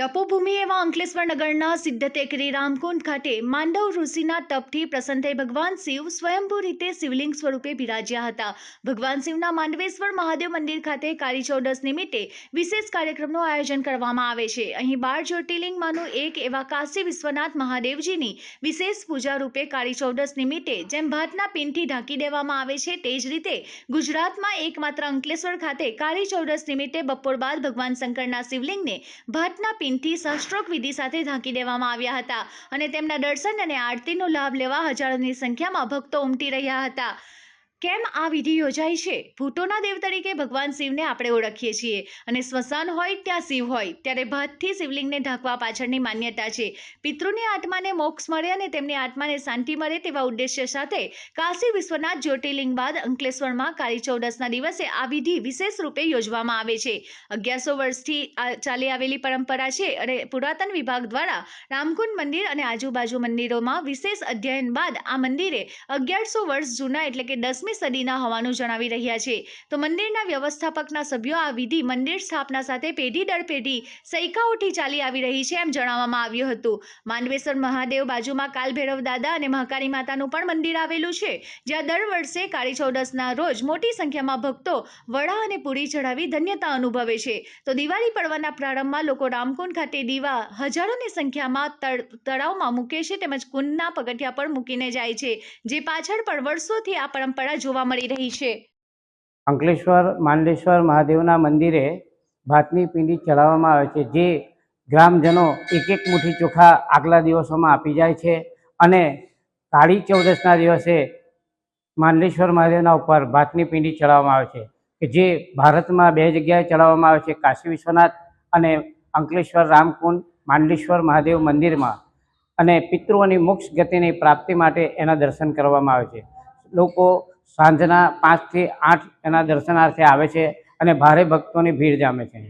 તપોભૂમિ એવા અંકલેશ્વર નગરના સિદ્ધ રામકુંડ ખાતે માંડવ ઋષિના તપથી પ્રસન્ન થઈ ભગવાન શિવ સ્વયંભૂ રીતે શિવલિંગ સ્વરૂપે બિરાજ્યા હતા. ભગવાન શિવના માંડવેશ્વર મહાદેવ મંદિર ખાતે કાળી ચૌદસ નિમિત્તે વિશેષ કાર્યક્રમનું આયોજન કરવામાં આવે છે. અહીં બાર જ્યોતિર્લિંગમાંનું એક એવા કાશી વિશ્વનાથ મહાદેવજીની વિશેષ પૂજા રૂપે કાળી ચૌદસ નિમિત્તે જેમ ભાતના પિંડથી ઢાંકી દેવામાં આવે છે તે જ રીતે ગુજરાતમાં એકમાત્ર અંકલેશ્વર ખાતે કાળી ચૌદસ નિમિત્તે બપોર બાદ ભગવાન શંકરના શિવલિંગને ભાતના પિંડથી સહસ્ત્રોક વિધિ સાથે ઢાંકી દેવામાં આવ્યા હતા અને તેમના દર્શન અને આરતીનો લાભ લેવા હજારોની સંખ્યામાં ભક્તો ઉમટી રહ્યા હતા. કેમ આ વિધિ યોજાય છે? ભૂતોના દેવ તરીકે ભગવાન શિવને આપણે ઓળખીએ છીએ. અને સ્મશાન હોય ત્યાં શિવ હોય, ત્યારે ભાતથી શિવલિંગને ઢાંકવા પાછળની માન્યતા છે. પિતૃની આત્માને મોક્ષ મળે અને તેમની આત્માને શાંતિ મળે તેવા ઉદ્દેશ્ય સાથે કાશી વિશ્વનાથ જ્યોતિર્લિંગ બાદ અંકલેશ્વરમાં કાળી ચૌદસના દિવસે આ વિધિ વિશેષ રૂપે યોજવામાં આવે છે. અગિયારસો વર્ષથી ચાલી આવેલી પરંપરા છે અને પુરાતન વિભાગ દ્વારા રામકુંડ મંદિર અને આજુબાજુ મંદિરોમાં વિશેષ અધ્યયન બાદ આ મંદિરે અગિયારસો વર્ષ જૂના એટલે કે દસમી સદીના હોવાનું જણાવી રહ્યા છે. તો મંદિરના વ્યવસ્થાપકના સભ્યો આ વિધિ મંદિર સ્થાપના સાથે પેઢી દર પેઢી સૈકાઓથી ચાલી આવી રહી છે એમ જણાવવામાં આવ્યું હતું. માંડવેશ્વર મહાદેવ બાજુમાં કાલભૈરવ દાદા અને મહાકાળી માતાનું પણ મંદિર આવેલું છે. જ્યાં દર વર્ષે કાળી ચૌદસના રોજ મોટી સંખ્યામાં ભક્તો વડા અને પૂરી ચઢાવી ધન્યતા અનુભવે છે. તો દિવાળી પર્વના પ્રારંભમાં લોકો રામકુંડ ખાતે દીવા હજારોની સંખ્યામાં તળ, તળાવમાં મૂકે છે તેમજ કુંડના પગથિયા પર મૂકીને જાય છે. જે પાછળ પણ વર્ષોથી આ પરંપરા જોવા મળી રહી છે. અંકલેશ્વર માંડલેશ્વર મહાદેવના મંદિરે ભાતની પિંડી ચડાવવામાં આવે છે, જે ગ્રામજનો એક એક મુઠ્ઠી ચોખા આગલા દિવસોમાં આપી જાય છે અને કાળી ચૌદસના દિવસે માંડલેશ્વર મહાદેવના ઉપર ભાતની પિંડી ચડાવવામાં આવે છે, કે જે ભારતમાં બે જગ્યાએ ચડાવવામાં આવે છે, કાશી વિશ્વનાથ અને અંકલેશ્વર રામકુંડ માંડલેશ્વર મહાદેવ મંદિરમાં, અને પિતૃઓની મોક્ષ ગતિની પ્રાપ્તિ માટે એના દર્શન કરવામાં આવે છે. લોકો સાંજના પાંચથી આઠ એના દર્શનાર્થે આવે છે અને ભારે ભક્તોની ભીડ જામે છે.